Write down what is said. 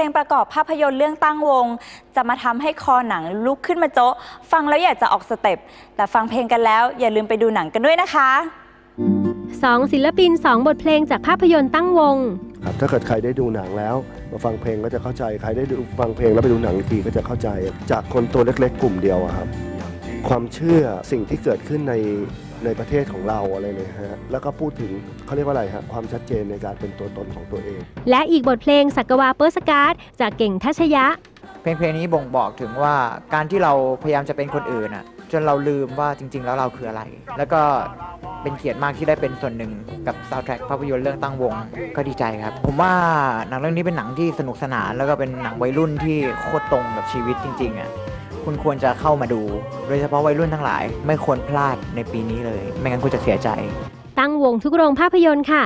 ลงประกอบภาพยนตร์เรื่องตั้งวง จะมาทำให้คอหนังลุกขึ้นมาโจ๊ะ ฟังแล้วอยากจะออกสเต็ปแต่ฟังเพลงกันแล้ว อย่าลืมไปดูหนังกันด้วยนะคะ2ศิลปิน 2 บทเพลงจากภาพยนตร์ตั้งวงครับถ้าเกิดใครได้ดูหนังแล้ว มาฟังเพลงก็จะเข้าใจใครได้ดูฟังเพลงแล้วไปดูหนังอีกทีก็จะเข้าใจ จากคนตัวเล็กๆ กลุ่มเดียวอะครับ ความเชื่อสิ่งที่เกิดขึ้นใน ในประเทศของเราอะไรเนี่ยฮะแล้วก็พูดถึงเขาเรียกว่าอะไรฮะความชัดเจนในการเป็นตัวตนของตัวเอง และอีกบทเพลงสักวาเปอร์สการ์ดจากเก่งทัชยะ เพลงเพลงนี้บ่งบอกถึงว่าการที่เราพยายามจะเป็นคนอื่นอะจนเราลืมว่าจริง ๆ แล้วเราคืออะไร แล้วก็เป็นเกียรติมากที่ได้เป็นส่วนหนึ่งกับซาวด์แทร็กภาพยนตร์เรื่องตั้งวงก็ดีใจครับ ผมว่าหนังเรื่องนี้เป็นหนังที่สนุกสนาน แล้วก็เป็นหนังวัยรุ่นที่โคตรตรงกับชีวิตจริงๆอะ คุณควรจะเข้ามาดู โดยเฉพาะวัยรุ่นทั้งหลาย ไม่ควรพลาดในปีนี้เลย ไม่งั้นคุณจะเสียใจ ตั้งวงทุกโรงภาพยนตร์ค่ะ